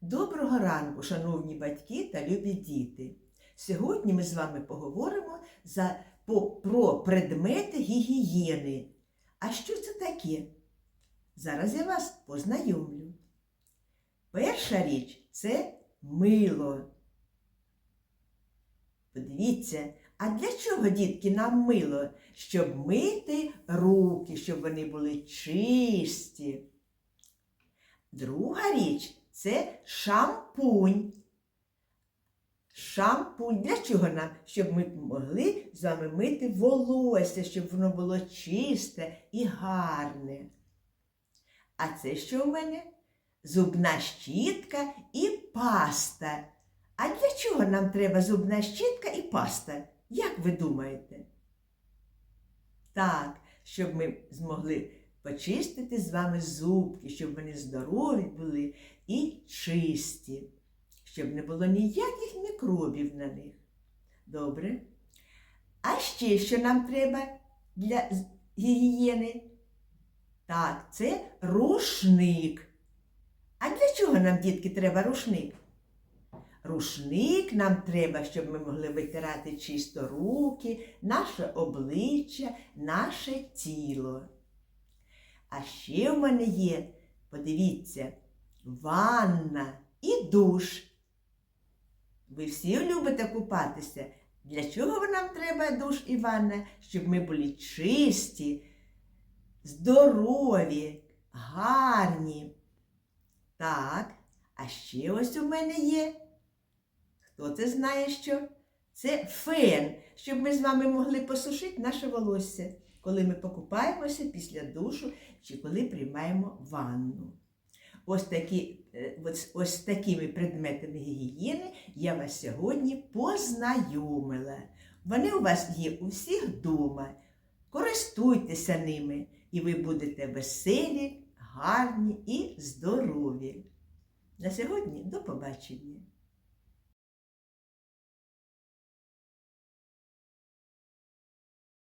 Доброго ранку, шановні батьки та любі діти. Сьогодні ми з вами поговоримо за, по, про предмети гігієни. А що це таке? Зараз я вас познайомлю. Перша річ це мило. Подивіться, а для чого, дітки, нам мило? Щоб мити руки, щоб вони були чисті. Друга річ це шампунь. Шампунь. Для чого нам? Щоб ми могли з вами мити волосся, щоб воно було чисте і гарне. А це що у мене? Зубна щітка і паста. А для чого нам треба зубна щітка і паста? Як ви думаєте? Так, щоб ми змогли почистити з вами зубки, щоб вони здорові були і чисті, щоб не було ніяких мікробів на них. Добре. А ще що нам треба для гігієни? Так, це рушник. А для чого нам, дітки, треба рушник? Рушник нам треба, щоб ми могли витирати чисто руки, наше обличчя, наше тіло. А ще в мене є, подивіться, ванна і душ. Ви всі любите купатися. Для чого нам треба душ і ванна? Щоб ми були чисті, здорові, гарні. Так, а ще ось у мене є. Хто це знає що? Це фен, щоб ми з вами могли посушити наше волосся, коли ми покупаємося після душу чи коли приймаємо ванну. Ось, такі, е, ось, ось такими предметами гігієни я вас сьогодні познайомила. Вони у вас є у всіх вдома. Користуйтеся ними, і ви будете веселі, гарні і здорові. На сьогодні до побачення!